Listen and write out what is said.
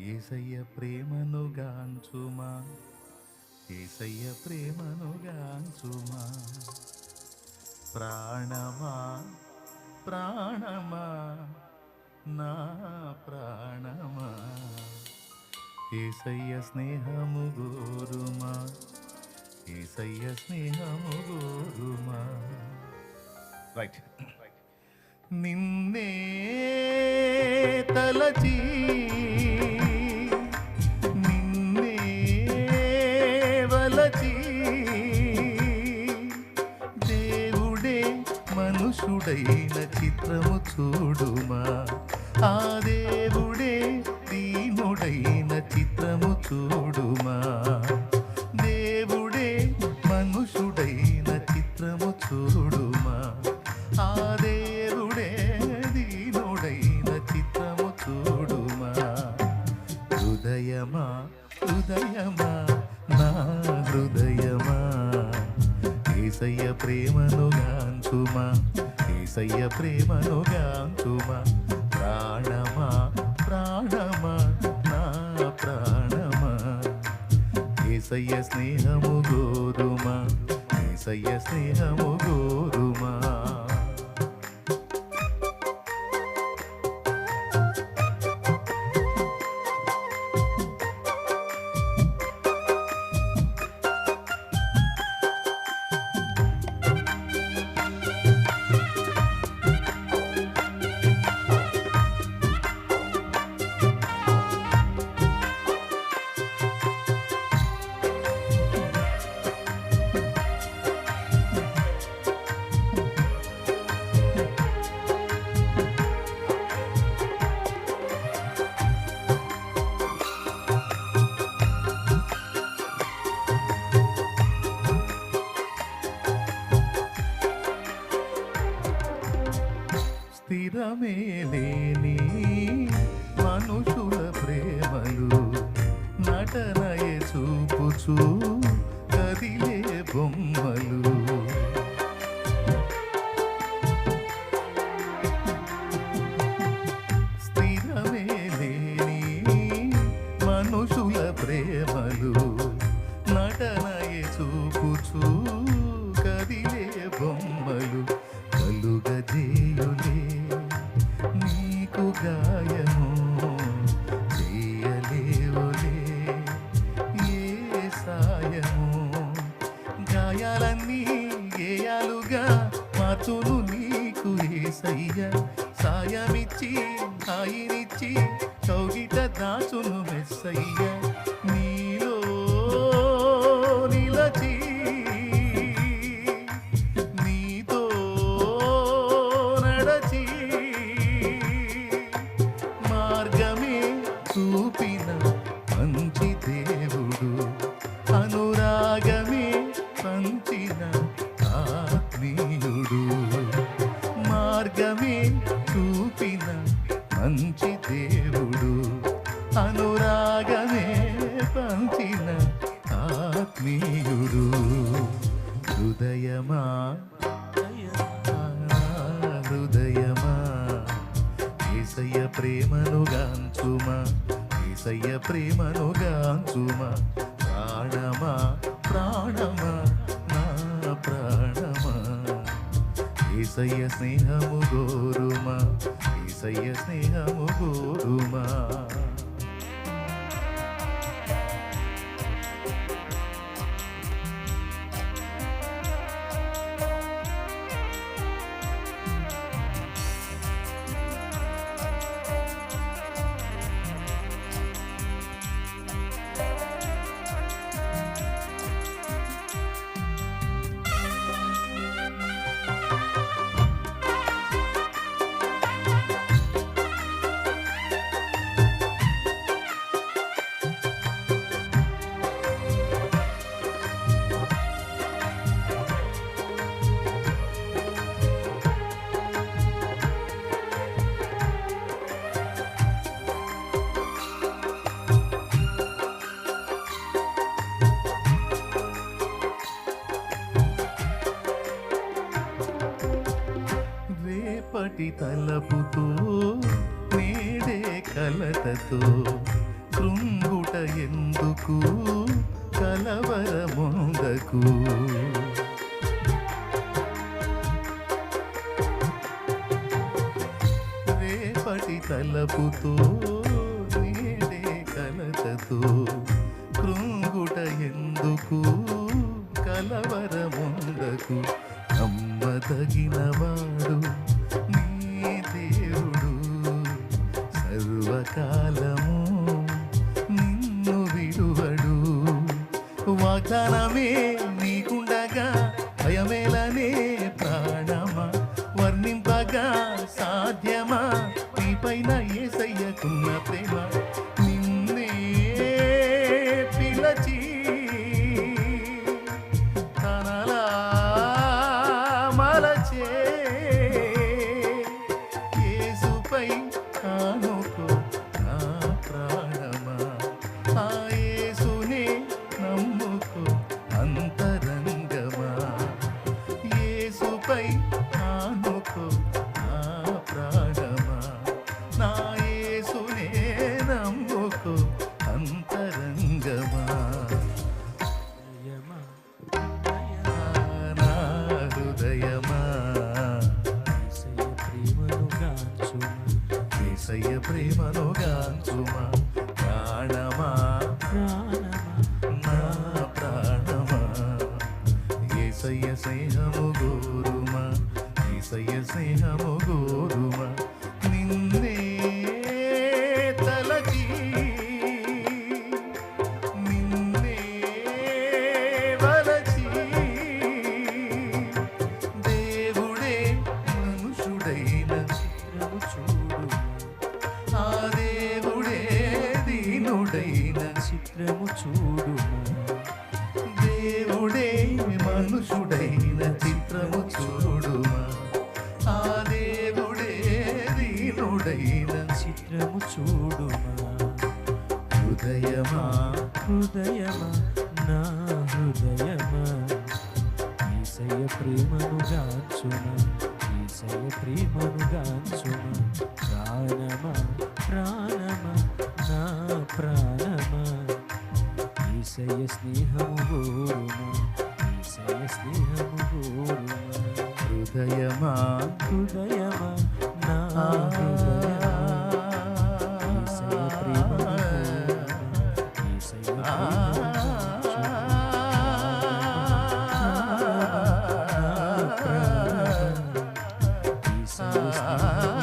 ఏసయ్య ప్రేమను గాంచుమా. ఏసయ్య ప్రేమను గాంచుమా. ప్రాణమా ప్రాణమా నా ప్రాణమా. ఏసయ్య స్నేహము గోరుమా. ఏసయ్య స్నేహము గోరుమా. రైట్ నిన్నే తలచీ మనుషుడైన చిత్రము చూడుమా. ఆ దేవుడే దీనుడైన చిత్రము చూడుమా. దేవుడే మనుషుడైన చిత్రము చూడుమా. ఆ దేవుడే దీనుడైన చిత్రము చూడుమా. హృదయమా హృదయమా నా హృదయమా. ఏసయ్య ప్రేమను ఏసయ్య ప్రేమను గాంతుమా? ప్రాణమా? ప్రాణమా? నా ప్రాణమా? ఏసయ్య స్నేహము గోరుమా ఏసయ్య స్నేహము గోరు స్థిరమే లేని మనుషుల ప్రేమలు నటనయ చూపుచు కదిలే బొమ్మలు. గాయము చేయలేవులే. ఏ సాయము? గాయాలన్నీ గేయాలుగా మార్చును నీకు ఏసయ్య. సాయమిచ్చి హాయినిచ్చి కౌగిట దాచును మెస్సయ్యా. మంచి దేవుడు అనురాగమే పంచిన ఆత్మీయుడు. మార్గమే చూపిన మంచి దేవుడు అనురాగమే పంచిన ఆత్మీయుడు. హృదయమా? హృదయమా? ఏసయ్య ప్రేమను గాంచుమా? ఏసయ్య ప్రేమను గాంచుమా. ప్రాణమా ప్రాణమా నా ప్రాణమా. ఏసయ్య స్నేహము గోరుమా ఏసయ్య స్నేహము గోరుమా రేపటి తలపుతో నేడే కలతతో శృంగుట ఎందుకు కలవరముందకు? రేపటి తలపుతో నేడే కలతతో కృంగుట ఎందుకు కలవరముందకు? నమ్మదగినవాడు సర్వకాలము నిన్ను విడువడు. వాగ్దానమే నీకుండగా భయమేలనే ప్రాణమా? వర్ణింపగా సాధ్యమా? నీపైన ఏసయ్యకున్న ప్రేమ? finger. చిత్రము చూడుమా, దేవుడే మనుషుడైన చిత్రము చూడుమా ఆ దేవుడే దీనుడైన చిత్రము చూడుమా హృదయమా హృదయమా ప్రేమను గాంచుమా ఈసయ ప్రేమను గాంచుమా ప్రాణమా ప్రాణమా నా ప్రాణమా. ఈసయ స్నేహము గోరుమా ఈసయ స్నేహము గోరుమా హృదయమా హృదయమా నా హృదయమా. sun.